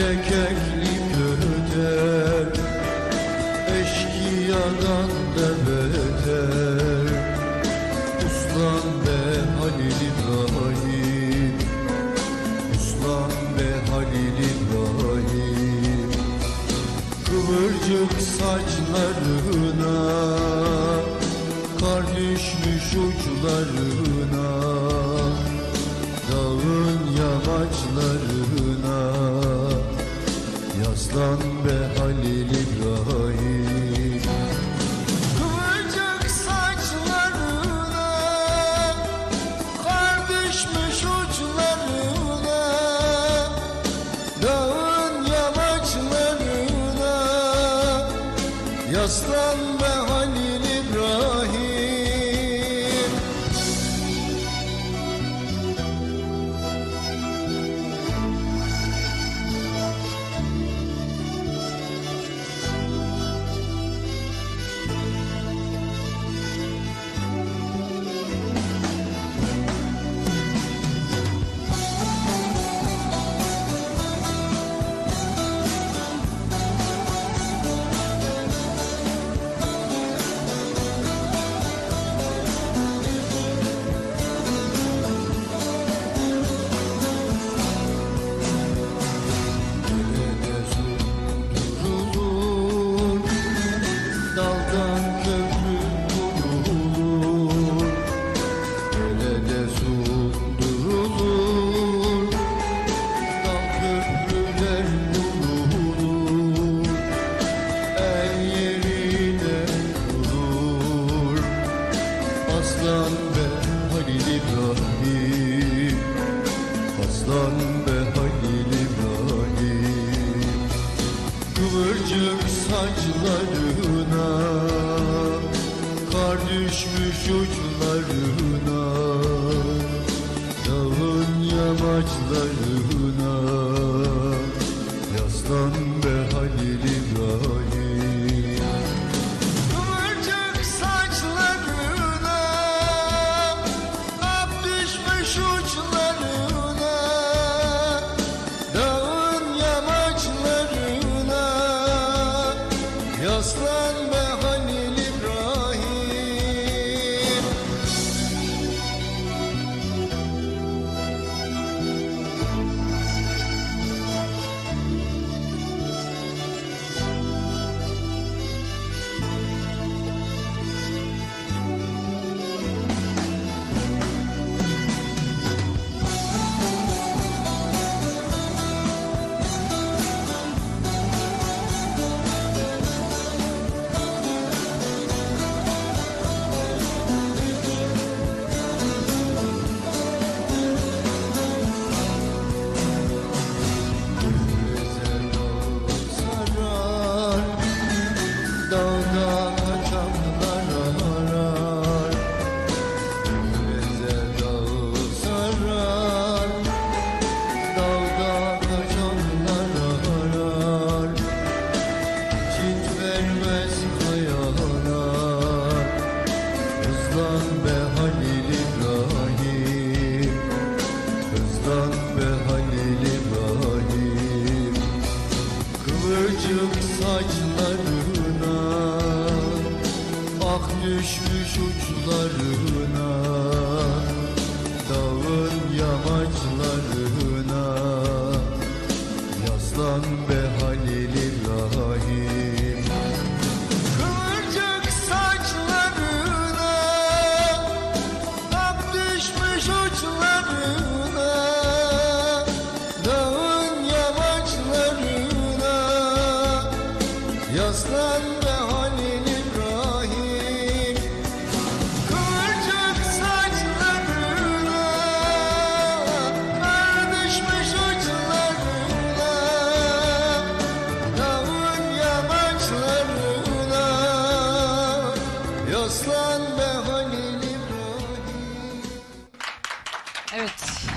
de kekli köder Eşkıyadan da beter. Uslan be Halil İbrahim Uslan be Halil İbrahim. Kıvırcık saçlar Aslan be Halil İbrahim. Kıvırcık saçlarına Kar düşmüş uçlarına Dağın yamaçlarına. Yaslan İbrahim Aslan be Halil İbrahim Kıvırcık saçlarına Kar düşmüş uçlarına Dağın yamaçlarına Yaslan düşmüş uçlarına düşmüş uçlarına Dağın yamaçlarına. Yaslan be